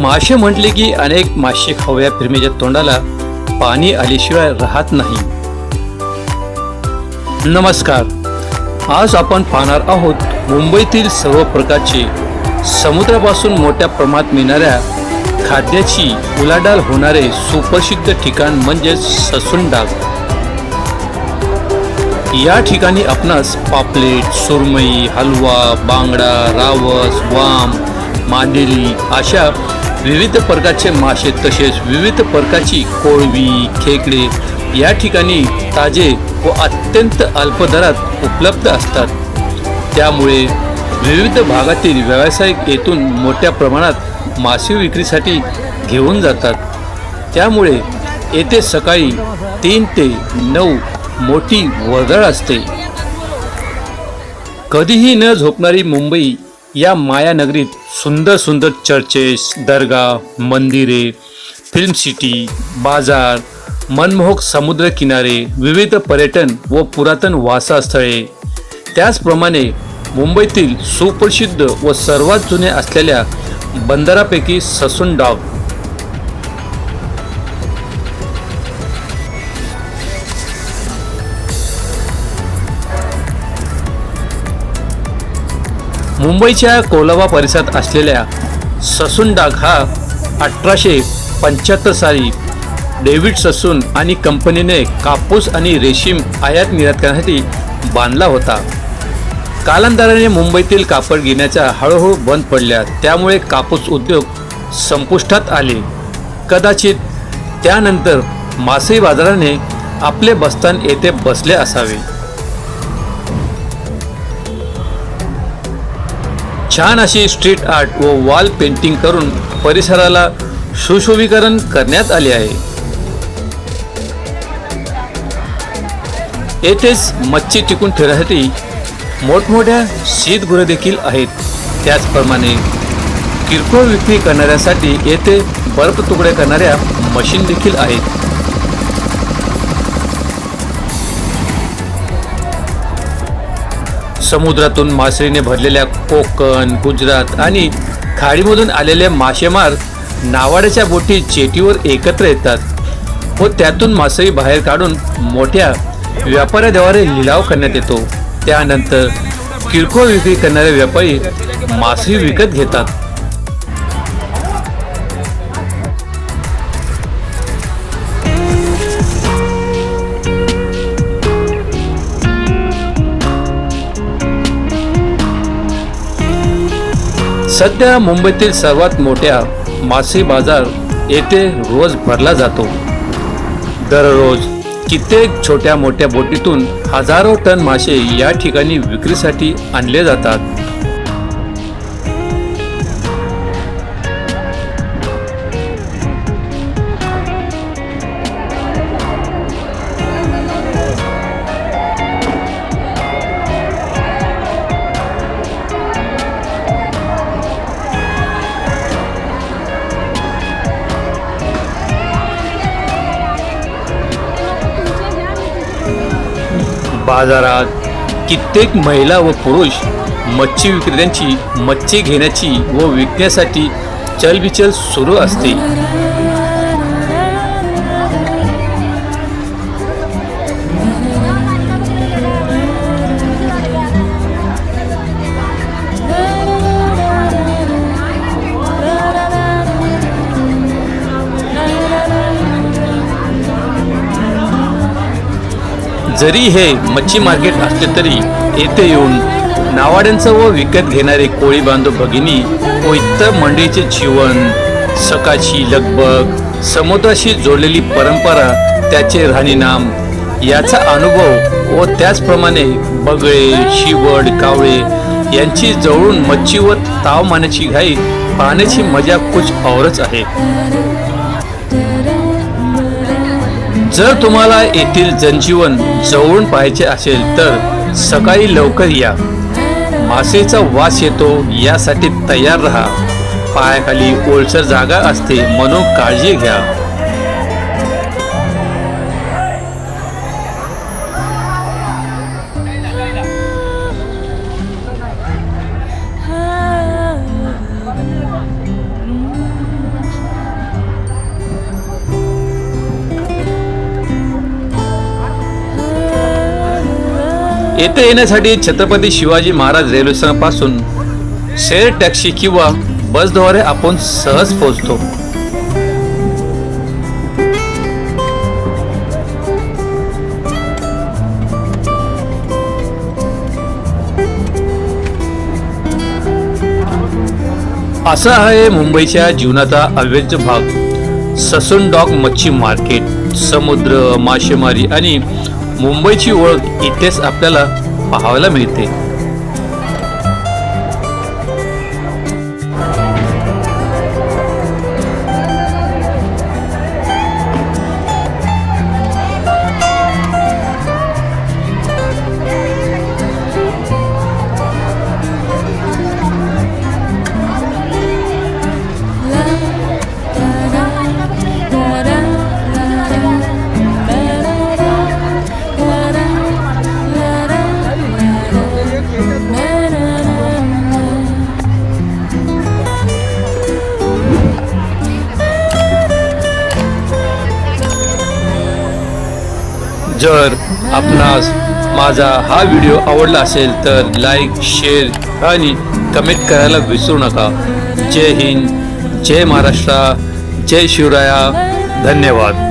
मासे म्हटले की अनेक मासे खवया प्रेमीच्या तोंडाला पाणी आल्याशिवाय राहत नाही. नमस्कार. आज आपण पाहणार आहोत मुंबईतील सर्व प्रकारचे समुद्रापासून मोठ्या प्रमाणात मिळणाऱ्या खाद्याची उलाढाल होणारे सुप्रसिद्ध ठिकाण म्हणजे ससुंडाग या ठिकाणी आपणास पापलेट सुरमई हलवा बांगडा रावस वाम मांदेली अशा विविध प्रकारचे मासे तसेच विविध प्रकारची कोळवी खेकडे या ठिकाणी ताजे व अत्यंत अल्प दरात उपलब्ध असतात. त्यामुळे विविध भागातील व्यावसायिक येथून मोठ्या प्रमाणात मासे विक्रीसाठी घेऊन जातात. त्यामुळे येथे सकाळी तीन ते नऊ मोठी वर्दळ असते. कधीही न झोपणारी मुंबई या मायानगरीत सुंदर सुंदर चर्चेस दर्गा मंदिरे फिल्म सिटी बाजार मनमोहक समुद्रकिनारे विविध पर्यटन व पुरातन वासास्थळे. त्याचप्रमाणे मुंबईतील सुप्रसिद्ध व सर्वात जुने असलेल्या बंदरापैकी ससून डॉग मुंबईच्या कोलाबा परिसरात असलेल्या ससून डाग हा अठराशे पंच्याहत्तर साली डेव्हिड ससून आणि कंपनीने कापूस आणि रेशीम आयात निर्यात करण्यासाठी बांधला होता. कालांतराने मुंबईतील कापड घेण्याच्या हळूहळू बंद पडल्या. त्यामुळे कापूस उद्योग संपुष्टात आले. कदाचित त्यानंतर मासळी बाजाराने आपले बस्तान येथे बसले असावे. छान अशी स्ट्रीट आर्ट व वॉल पेंटिंग करून परिसराला सुशोभीकरण करण्यात आले आहे. येथेच मच्छी टिकून ठेवण्यासाठी मोठमोठ्या शीतगृह देखील आहेत. त्याचप्रमाणे किरकोळ विक्री करणाऱ्यासाठी येथे बर्फ तुकडे करणाऱ्या मशीन देखील आहेत. समुद्रातून मासळीने भरलेल्या कोकण गुजरात आणि खाडीमधून आलेले मासेमार नावाड्याच्या बोटी चेटीवर एकत्र येतात व त्यातून मासळी बाहेर काढून मोठ्या व्यापाऱ्याद्वारे लिलाव करण्यात येतो. त्यानंतर किरकोळ विक्री करणारे व्यापारी मासळी विकत घेतात. सध्या मुंबईतील सर्वात मोठ्या मासे बाजार येथे रोज भरला जातो. दररोज कित्येक छोट्या मोठ्या बोटीतून हजारो टन मासे या ठिकाणी विक्रीसाठी आणले जातात. बाजारात कित्येक महिला व पुरुष मच्छी विक्रेत्यांची मच्छी घेण्याची व विकण्यासाठी चलबिचल सुरू असते. जरी हे मच्छी मार्केट असले तरी येथे येऊन नावाड्यांचं व विकत घेणारे कोळी बांधव भगिनी व इतर मंडळीचे जीवन सकाळची लगबग समुद्राशी जोडलेली परंपरा त्याचे राहणीनाम याचा अनुभव व त्याचप्रमाणे बगळे शिवड कावळे यांची जवळून मच्छी व ताव मारण्याची घाई पाहण्याची मजा कुछ औरच आहे. जर तुम्हाला येथील जनजीवन जवळून पाहायचे असेल तर सकाळी लवकर या. मासेचा वास येतो यासाठी तयार राहा. पायाखाली ओलसर जागा असते म्हणून काळजी घ्या. येथे येण्यासाठी छत्रपती शिवाजी महाराज रेल्वे स्थानकापासून शेअर टॅक्सी किंवा बसद्वारे आपण सहज पोहोचतो. असा आहे मुंबईच्या जीवनाचा अविभाज्य भाग. ससून डॉग मच्छी मार्केट समुद्र मासेमारी आणि मुंबईची ओळख इथेच आपल्याला पाहायला मिळते. जर आपणास माझा हा व्हिडिओ आवडला असेल तर लाईक शेअर आणि कमेंट करायला विसरू नका. जय हिंद जय महाराष्ट्र जय शिवराया. धन्यवाद.